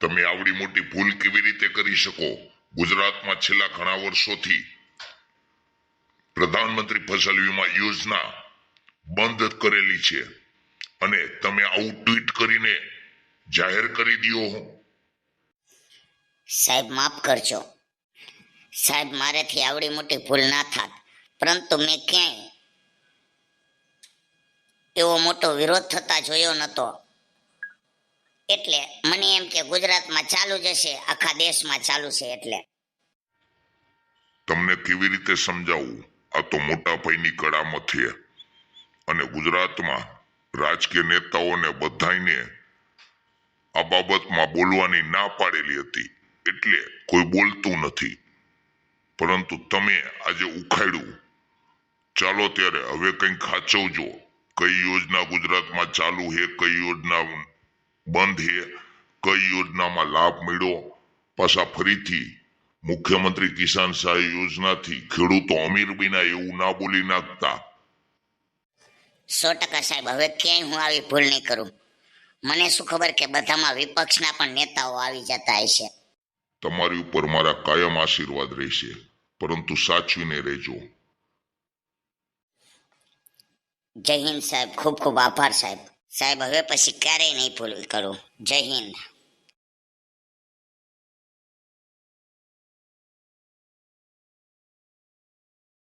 તમે આવડી મોટી ભૂલ કેવી રીતે કરી શકો? ગુજરાતમાં છેલ્લા ઘણા વર્ષોથી પ્રધાનમંત્રી ફસલ વીમા યોજના બંધ કરેલી છે. અને તમે આવું ટ્વીટ કરીને જાહેર કરી દો સાહેબ, માફ કરજો. સાહેબ, મારેથી આવડી મોટી ભૂલ ના થાત. પરંતુ મેં ક્યાંય એવો મોટો વિરોધ થતા જોયો નતો. એટલે મને એમ કે ગુજરાતમાં ચાલુ જ આખા દેશમાં ચાલુ છે એટલે. તમને કેવી રીતે સમજાવું? આ તો મોટા ભાઈની કળામત છે. અને ગુજરાતમાં રાજકીય નેતાઓને બધાને આ બાબતમાં બોલવાની ના પાડેલી હતી. એટલે કોઈ બોલતું નથી. પરંતુ તમે આજે ઉખાડ્યું. ચાલો ત્યારે હવે કંઈક ખાચવજો કઈ યોજના ગુજરાતમાં ચાલુ છે, કઈ યોજના બંધ કઈ યોજનામાં લાભ મળ્યો? પાછા ફરીથી મુખ્યમંત્રી કિસાન સહાય યોજનાથી ખેડૂતો અમીર બન્યા એવું ના બોલી નાખતા. સો ટકા સાહેબ હવે ક્યાંય હું આવી ભૂલ નહીં કરું. મને શું ખબર કે બધામાં વિપક્ષના પણ નેતાઓ આવી જતા હશે તમારી ઉપર મારા કાયમ આશીર્વાદ રહેશે પરંતુ સાચવીને રહેજો. જય હિન્દ સાહેબ ખૂબ ખૂબ આભાર સાહેબ. સાહેબ હવે પછી ક્યારેય નહીં ભૂલ કરું. જય હિન્દ.